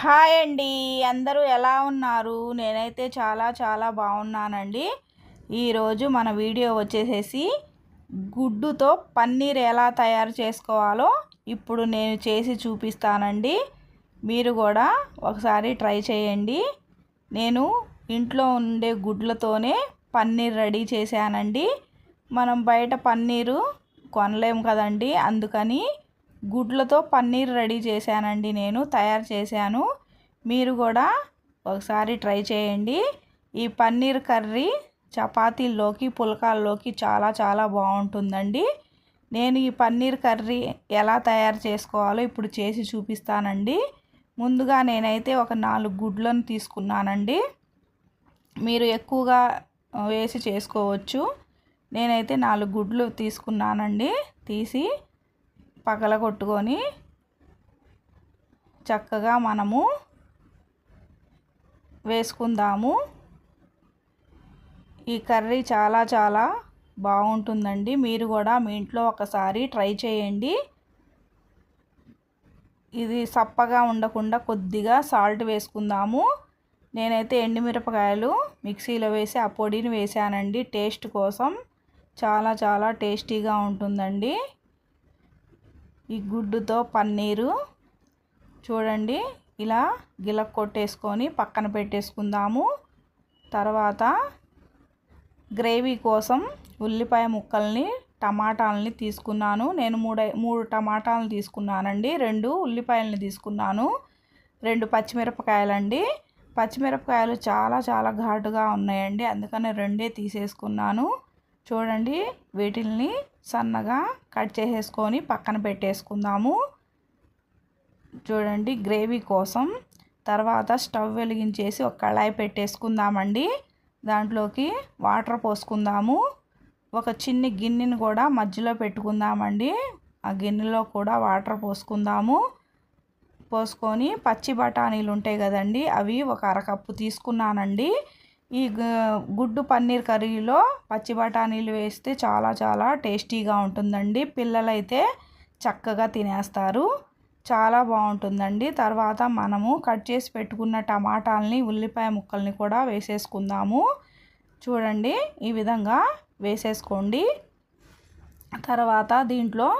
Hi అండి. అందరూ ఎలా ఉన్నారు? నేనైతే చాలా చాలా బాగున్నానండి. ఈరోజు మన వీడియో వచ్చేసేసి గుడ్డుతో పన్నీర్ ఎలా తయారు చేసుకోవాలో ఇప్పుడు నేను చేసి చూపిస్తానండి. మీరు కూడా ఒకసారి ట్రై చేయండి. నేను ఇంట్లో ఉండే గుడ్లతోనే పన్నీర్ రెడీ చేశానండి. మనం బయట పన్నీరు కొనలేము కదండి. అందుకని గుడ్లతో పన్నీర్ రెడీ చేశానండి నేను తయారు చేశాను. మీరు కూడా ఒకసారి ట్రై చేయండి. ఈ పన్నీర్ కర్రీ చపాతీల్లోకి పుల్కాల్లోకి చాలా చాలా బాగుంటుందండి. నేను ఈ పన్నీర్ కర్రీ ఎలా తయారు చేసుకోవాలో ఇప్పుడు చేసి చూపిస్తానండి. ముందుగా నేనైతే ఒక నాలుగు గుడ్లను తీసుకున్నానండి. మీరు ఎక్కువగా వేసి చేసుకోవచ్చు. నేనైతే నాలుగు గుడ్లు తీసుకున్నానండి. తీసి పగలగొట్టుకొని చక్కగా మనము వేసుకుందాము. ఈ కర్రీ చాలా చాలా బాగుంటుందండి. మీరు కూడా మీ ఇంట్లో ఒకసారి ట్రై చేయండి. ఇది సప్పగా ఉండకుండా కొద్దిగా సాల్ట్ వేసుకుందాము. నేనైతే ఎండుమిరపకాయలు మిక్సీలో వేసి ఆ పొడిని వేసానండి. టేస్ట్ కోసం చాలా చాలా టేస్టీగా ఉంటుందండి. ఈ గుడ్డుతో పన్నీరు చూడండి. ఇలా గిలక్ కొట్టేసుకొని పక్కన పెట్టేసుకుందాము. తర్వాత గ్రేవీ కోసం ఉల్లిపాయ ముక్కల్ని టమాటాలని తీసుకున్నాను. నేను మూడు మూడు టమాటాలను తీసుకున్నానండి. రెండు ఉల్లిపాయలని తీసుకున్నాను. రెండు పచ్చిమిరపకాయలండి. పచ్చిమిరపకాయలు చాలా చాలా ఘాటుగా ఉన్నాయండి. అందుకని రెండే తీసేసుకున్నాను. చూడండి వీటిల్ని సన్నగా కట్ చేసేసుకొని పక్కన పెట్టేసుకుందాము. చూడండి గ్రేవీ కోసం. తర్వాత స్టవ్ వెలిగించేసి ఒక కళాయి పెట్టేసుకుందామండి. దాంట్లోకి వాటర్ పోసుకుందాము. ఒక చిన్ని గిన్నెని కూడా మధ్యలో పెట్టుకుందామండి. ఆ గిన్నెలో కూడా వాటర్ పోసుకుందాము. పోసుకొని పచ్చి బఠానీలు ఉంటాయి కదండి అవి ఒక అరకప్పు తీసుకున్నానండి. ఈ గుడ్డు పన్నీర్ కర్రీలో పచ్చి బఠానీలు వేస్తే చాలా చాలా టేస్టీగా ఉంటుందండి. పిల్లలైతే చక్కగా తినేస్తారు. చాలా బాగుంటుందండి. తర్వాత మనము కట్ చేసి పెట్టుకున్న టమాటాలని ఉల్లిపాయ ముక్కల్ని కూడా వేసేసుకుందాము. చూడండి ఈ విధంగా వేసేసుకోండి. తర్వాత దీంట్లో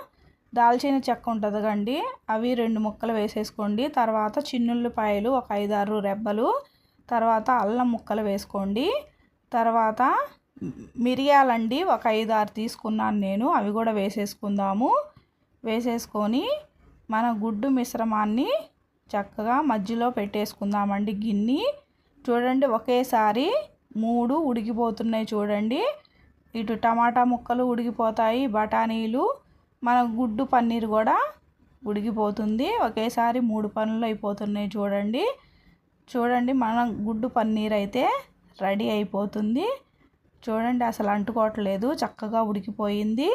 దాల్చిన చెక్క ఉంటుంది కండి అవి రెండు ముక్కలు వేసేసుకోండి. తర్వాత చిన్నుల్లిపాయలు ఒక ఐదారు రెబ్బలు తర్వాత అల్లం ముక్కలు వేసుకోండి. తర్వాత మిరియాలండి ఒక ఐదు ఆరు తీసుకున్నాను నేను అవి కూడా వేసేసుకుందాము. వేసేసుకొని మన గుడ్డు మిశ్రమాన్ని చక్కగా మధ్యలో పెట్టేసుకుందామండి గిన్నె. చూడండి ఒకేసారి మూడు ఉడికిపోతున్నాయి చూడండి. ఇటు టమాటా ముక్కలు ఉడికిపోతాయి బఠానీలు మన గుడ్డు పన్నీర్ కూడా ఉడికిపోతుంది. ఒకేసారి మూడు పనులు అయిపోతున్నాయి చూడండి. చూడండి మనం గుడ్డు పన్నీర్ అయితే రెడీ అయిపోతుంది. చూడండి అసలు అంటుకోవట్లేదు చక్కగా ఉడికిపోయింది.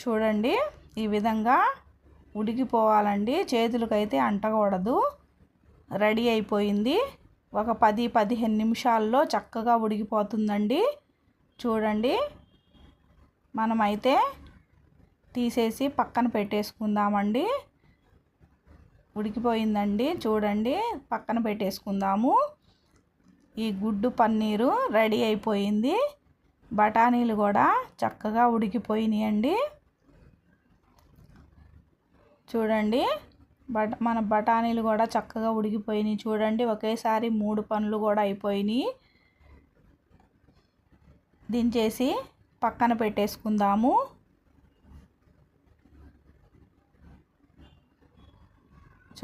చూడండి ఈ విధంగా ఉడికిపోవాలండి. చేతులకైతే అంటకూడదు. రెడీ అయిపోయింది. ఒక పది పదిహేను నిమిషాల్లో చక్కగా ఉడికిపోతుందండి. చూడండి మనమైతే తీసేసి పక్కన పెట్టేసుకుందామండి. ఉడికిపోయిందండి. చూడండి పక్కన పెట్టేసుకుందాము. ఈ గుడ్డు పన్నీరు రెడీ అయిపోయింది. బఠానీలు కూడా చక్కగా ఉడికిపోయినాయండి. చూడండి బట మన బఠానీలు కూడా చక్కగా ఉడికిపోయినాయి. చూడండి ఒకేసారి మూడు పనులు కూడా అయిపోయినాయి. దించేసి పక్కన పెట్టేసుకుందాము.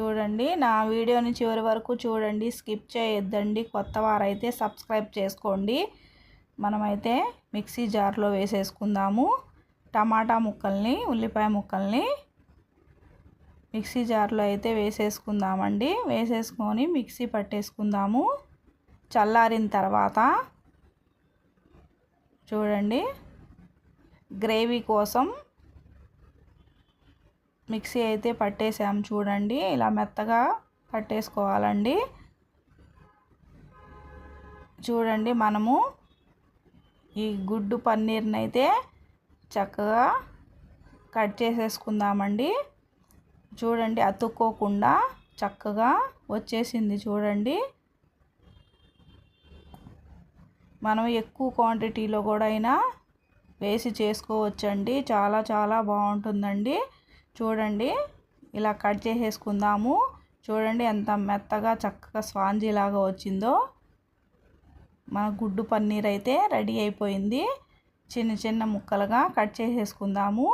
చూడండి. నా వీడియోని చివరి వరకు చూడండి. స్కిప్ చేయొద్దండి. కొత్త వారైతే సబ్స్క్రైబ్ చేసుకోండి. మనమైతే మిక్సీ జార్లో వేసేసుకుందాము. టమాటా ముక్కల్ని ఉల్లిపాయ ముక్కల్ని మిక్సీ జార్లో అయితే వేసేసుకుందామండి. వేసేసుకొని మిక్సీ పట్టేసుకుందాము. చల్లారిన తర్వాత చూడండి. గ్రేవీ కోసం మిక్సీ అయితే పట్టేసాము చూడండి. ఇలా మెత్తగా పట్టేసుకోవాలండి. చూడండి మనము ఈ గుడ్డు పన్నీర్ని అయితే చక్కగా కట్ చేసేసుకుందామండి. చూడండి అతుక్కోకుండా చక్కగా వచ్చేసింది చూడండి. మనం ఎక్కువ క్వాంటిటీలో కూడా అయినా వేసి చేసుకోవచ్చండి. చాలా చాలా బాగుంటుందండి. చూడండి ఇలా కట్ చేసేసుకుందాము. చూడండి ఎంత మెత్తగా చక్కగా స్పాంజీ లాగా వచ్చిందో. మన గుడ్డు పన్నీర్ అయితే రెడీ అయిపోయింది. చిన్న చిన్న ముక్కలుగా కట్ చేసేసుకుందాము.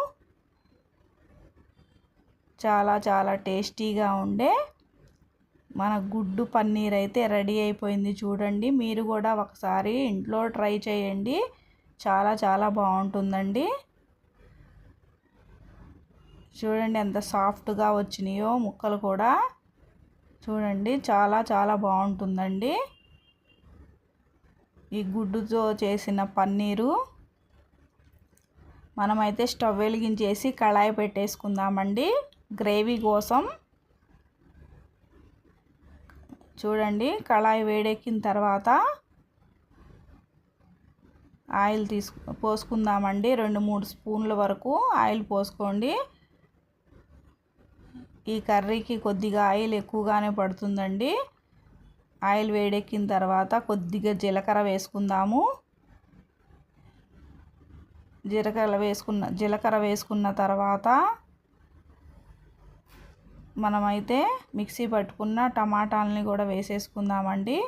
చాలా చాలా టేస్టీగా ఉండే మన గుడ్డు పన్నీర్ అయితే రెడీ అయిపోయింది చూడండి. మీరు కూడా ఒకసారి ఇంట్లో ట్రై చేయండి. చాలా చాలా బాగుంటుందండి. చూడండి ఎంత సాఫ్ట్గా వచ్చినాయో ముక్కలు కూడా. చూడండి చాలా చాలా బాగుంటుందండి. ఈ గుడ్డుతో చేసిన పన్నీరు. మనమైతే స్టవ్ వెలిగించేసి కళాయి పెట్టేసుకుందామండి గ్రేవీ కోసం. చూడండి కళాయి వేడెక్కిన తర్వాత ఆయిల్ తీసుకు పోసుకుందామండి. రెండు మూడు స్పూన్ల వరకు ఆయిల్ పోసుకోండి. ఈ కర్రీకి కొద్దిగా ఆయిల్ ఎక్కువగానే పడుతుందండి. ఆయిల్ వేడెక్కిన తర్వాత కొద్దిగా జీలకర్ర వేసుకుందాము. జీలకర్ర వేసుకున్న జీలకర్ర వేసుకున్న తర్వాత మనమైతే మిక్సీ పట్టుకున్న టమాటాలని కూడా వేసేసుకుందామండి.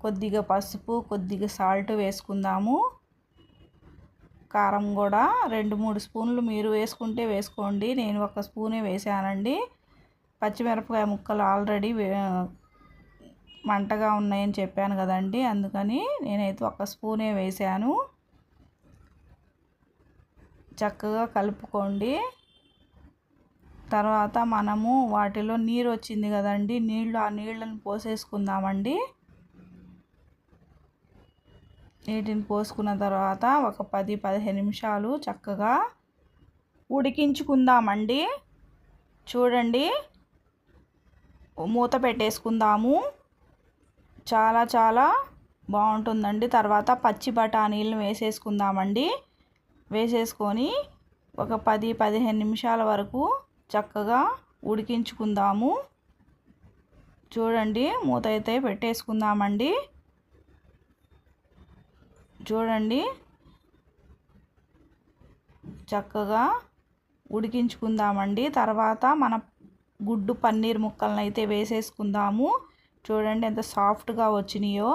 కొద్దిగా పసుపు కొద్దిగా సాల్ట్ వేసుకుందాము. కారం కూడా రెండు మూడు స్పూన్లు మీరు వేసుకుంటే వేసుకోండి. నేను ఒక స్పూనే వేసానండి పచ్చిమిరపకాయ ముక్కలు ఆల్రెడీ మంటగా ఉన్నాయని చెప్పాను కదండి. అందుకని నేనైతే ఒక స్పూనే వేసాను చక్కగా కలుపుకోండి. తర్వాత మనము వాటిలో నీరు వచ్చింది కదండి నీళ్ళు ఆ నీళ్ళని పోసేసుకుందామండి. నీటిని పోసుకున్న తర్వాత ఒక పది పదిహేను నిమిషాలు చక్కగా ఉడికించుకుందామండి. చూడండి. మూత పెట్టేసుకుందాము. చాలా చాలా బాగుంటుందండి. తర్వాత పచ్చి బఠానీలను వేసేసుకుందామండి. వేసేసుకొని ఒక పది పదిహేను నిమిషాల వరకు చక్కగా ఉడికించుకుందాము. చూడండి మూత అయితే పెట్టేసుకుందామండి. చూడండి చక్కగా ఉడికించుకుందామండి. తర్వాత మన గుడ్డు పన్నీర్ ముక్కలను అయితే వేసేసుకుందాము. చూడండి ఎంత సాఫ్ట్గా వచ్చినాయో.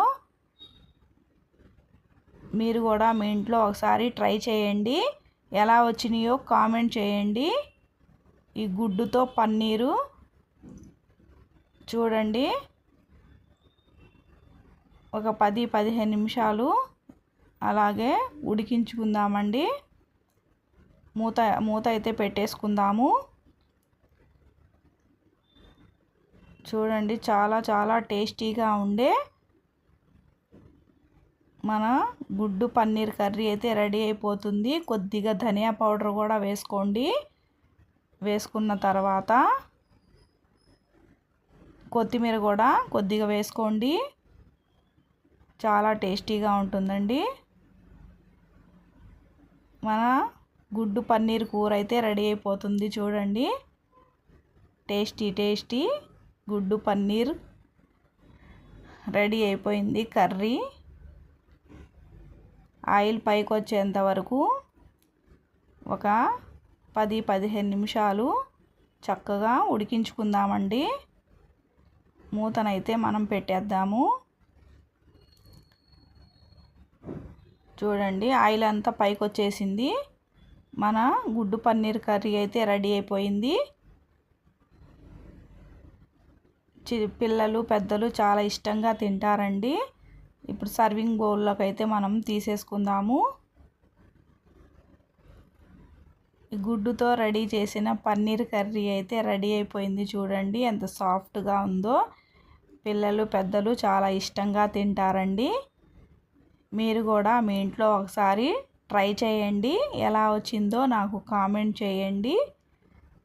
మీరు కూడా మీ ఇంట్లో ఒకసారి ట్రై చేయండి. ఎలా వచ్చినాయో కామెంట్ చేయండి. ఈ గుడ్డుతో పన్నీరు చూడండి. ఒక పది పదిహేను నిమిషాలు అలాగే ఉడికించుకుందామండి. మూత మూత అయితే పెట్టేసుకుందాము. చూడండి చాలా చాలా టేస్టీగా ఉండే మన గుడ్డు పన్నీర్ కర్రీ అయితే రెడీ అయిపోతుంది. కొద్దిగా ధనియా పౌడర్ కూడా వేసుకోండి. వేసుకున్న తర్వాత కొత్తిమీర కూడా కొద్దిగా వేసుకోండి. చాలా టేస్టీగా ఉంటుందండి. మన గుడ్డు పన్నీర్ కూర అయితే రెడీ అయిపోతుంది చూడండి. Tasty tasty. గుడ్డు పన్నీర్. రెడీ అయిపోయింది కర్రీ. ఆయిల్ పైకి వచ్చేంత వరకు ఒక పది పదిహేను నిమిషాలు చక్కగా ఉడికించుకుందామండి. మూతనైతే మనం పెట్టేద్దాము. చూడండి ఆయిల్ అంతా పైకి వచ్చేసింది. మన గుడ్డు పన్నీర్ కర్రీ అయితే రెడీ అయిపోయింది. పిల్లలు పెద్దలు చాలా ఇష్టంగా తింటారండి. ఇప్పుడు సర్వింగ్ బౌల్లోకి అయితే మనం తీసేసుకుందాము. గుడ్డుతో రెడీ చేసిన పన్నీర్ కర్రీ అయితే రెడీ అయిపోయింది చూడండి ఎంత సాఫ్ట్గా ఉందో. పిల్లలు పెద్దలు చాలా ఇష్టంగా తింటారండి. మీరు కూడా మీ ఇంట్లో ఒకసారి ట్రై చేయండి ఎలా వచ్చిందో నాకు కామెంట్ చేయండి.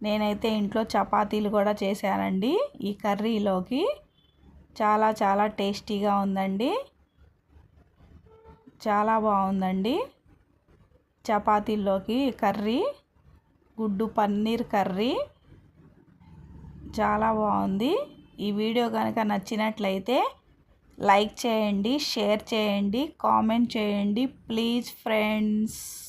నేనైతే ఇంట్లో చపాతీలు కూడా చేశానండి. ఈ కర్రీలోకి చాలా చాలా టేస్టీగా ఉందండి. చాలా బాగుందండి. చపాతీల్లోకి కర్రీ గుడ్డు పన్నీర్ కర్రీ చాలా బాగుంది. ఈ వీడియో కనుక నచ్చినట్లయితే లైక్ చేయండి షేర్ చేయండి కామెంట్ చేయండి. Please friends.